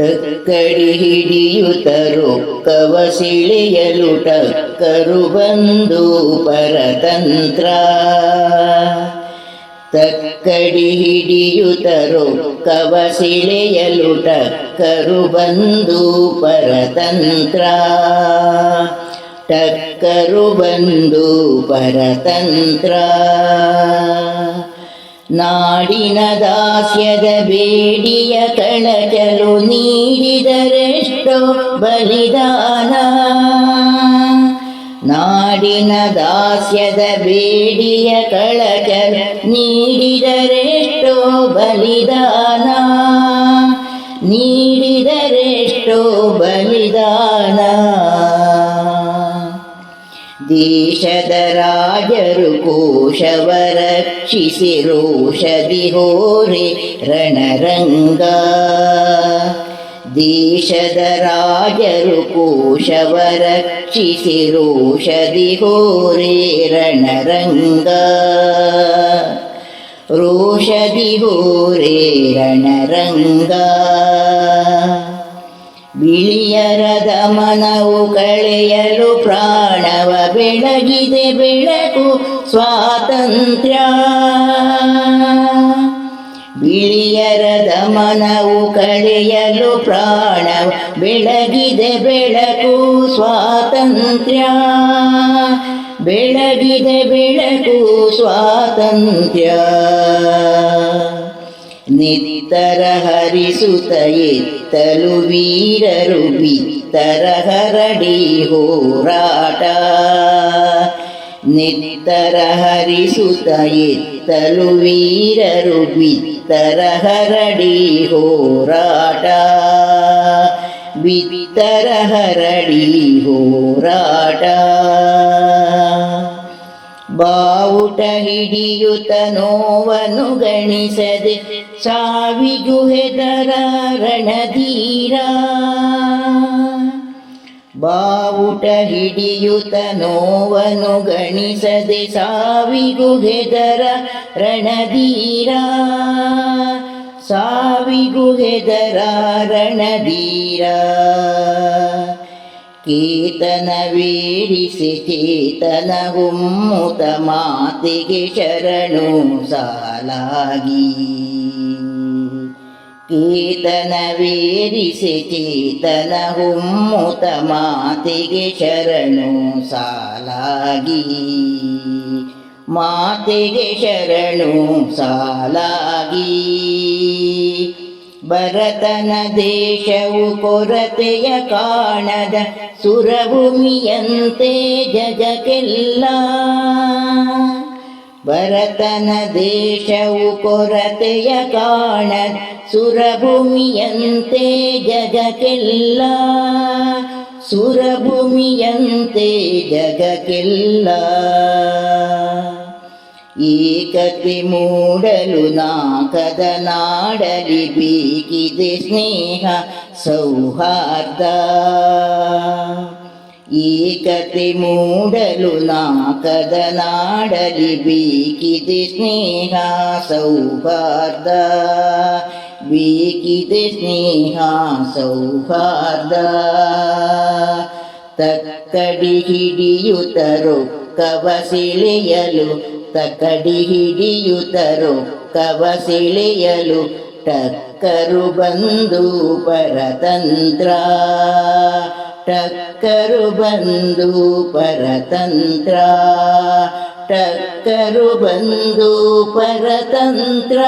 ತಕ್ಕಡಿ ಹಿಡಿಯುತ್ತರು ಕವಸಿಳಿಯಲು ಟಕ್ಕರು ಬಂದು ಪರತಂತ್ರ. ತಕ್ಕಡಿ ಹಿಡಿಯುತ್ತರು ಕವಸಿಳೆಯಲು ಟಕ್ಕರು ಬಂದು ಪರತಂತ್ರ. ಟಕ್ಕರು ಬಂದು ಪರತಂತ್ರ. ನಾಡಿನ ದಾಸ್ಯದ ಬೇಡಿಯ ಕಳಚಲು ನೀಡಿದರೆಷ್ಟೋ ಬಲಿದಾನ ನಾಡಿನ ದಾಸ್ಯದ ಬೇಡಿಯ ಕಳಚಲು ನೀಡಿದರೆಷ್ಟೋ ಬಲಿದಾನ ನೀಡಿದರೆಷ್ಟೋ ಬಲಿದಾನ ದೇಶದ ರಾಜರು ಕೋಶವ ರಕ್ಷಿಸಿ ರೋಷದಿ ಹೋರೆ ರಣರಂಗ. ದೇಶದ ರಾಜರು ಕೋಶವ ರಕ್ಷಿಸಿ ರೋಷದಿ ಹೋರೆ ರಣರಂಗ. ರೋಷದಿ ಹೋರೆ ರಣರಂಗ. ಬಿಳಿಯರ ದಮನವು ಕಳೆಯಲು ಪ್ರಾಣವ ಬೆಳಗಿದೆ ಬೆಳಕು ಸ್ವಾತಂತ್ರ್ಯ. ಬಿಳಿಯರ ದಮನವು ಕಳೆಯಲು ಪ್ರಾಣವ ಬೆಳಗಿದೆ ಬೆಳಕು ಸ್ವಾತಂತ್ರ್ಯ. ಬೆಳಗಿದೆ ಬೆಳಕು ಸ್ವಾತಂತ್ರ್ಯ. ನಿತ್ತರ ಹರಿಸುತ್ತ ಎತ್ತಲು ವೀರರು ಬಿತ್ತರ ಹರಡಿ ಹೋರಾಟ. ನಿತ್ತರ ಹರಿಸುತ ಎತ್ತಲು ವೀರರು ಬಿತ್ತರ ಹರಡಿ ಹೋರಾಟ. ಬಿತ್ತರ ಹರಡಿ ಹೋರಾಟ. ಬಾವುಟ ಹಿಡಿಯುತ ನೋವನ್ನು ಗಣಿಸದೆ ಸಾವಿಗುಹೆದರ ಹೆದರ ರಣಧೀರ. ಬಾವುಟ ಹಿಡಿಯುತ ನೋವನ್ನು ಗಣಿಸದೆ ಸಾವಿಗೂ ಹೆದರ ರಣಧೀರ. ಸಾವಿಗೂ ಹೆದರ ರಣಧೀರ. ಕೇತನವೇರಿಸಿ ಚೇತನ ಹುಮ್ಮುತ ಮಾತಿಗೆ ಶರಣು ಸಾಲಾಗಿ. ಕೇತನವೇರಿಸಿ ಚೇತನ ಹುಮ್ಮುತ ಮಾತೆಗೆ ಶರಣು ಸಾಲಾಗಿ ಮಾತೆಗೆ ಶರಣು ಸಾಲಾಗಿ ಭರತನ ದೇಶವು ಕೊರತೆಯ ಕಾಣದ ಸುರಭೂಮಿಯಂತೆ ಜಗಕ್ಕೆಲ್ಲ ಭರತನ ದೇಶವು ಕೊರತೆಯ ಕಾಣದ ಸುರಭೂಮಿಯಂತೆ ಜಗಕ್ಕೆಲ್ಲ. ಸುರಭೂಮಿಯಂತೆ ಜಗಕ್ಕೆಲ್ಲ. ಏಕತೆ ಮೂಡಲು ನಾಕದ ನಾಡಲಿ ಬೇಕಿದೆ ಸ್ನೇಹ, ಸೌಹಾರ್ದ. ಏಕತೆ ಮೂಡಲು ನಾಕದ ನಾಡಲಿ ಬೇಕಿದೆ ಸ್ನೇಹ ಸೌಹಾರ್ದ. ಬೇಕಿದೆ ಸ್ನೇಹ ಸೌಹಾರ್ದ. ತಕ್ಕಡಿ ಹಿಡಿಯುತ್ತರು ಕವಸಿಳೆಯಲು ತಕಡಿ ಹಿಡಿಯುತ್ತರು ಕವಸಿಳೆಯಲು ಟಕ್ಕರು ಬಂದು ಪರತಂತ್ರ. ಟಕ್ಕರು ಬಂದು ಪರತಂತ್ರ. ಟಕ್ಕರು ಬಂದು ಪರತಂತ್ರ.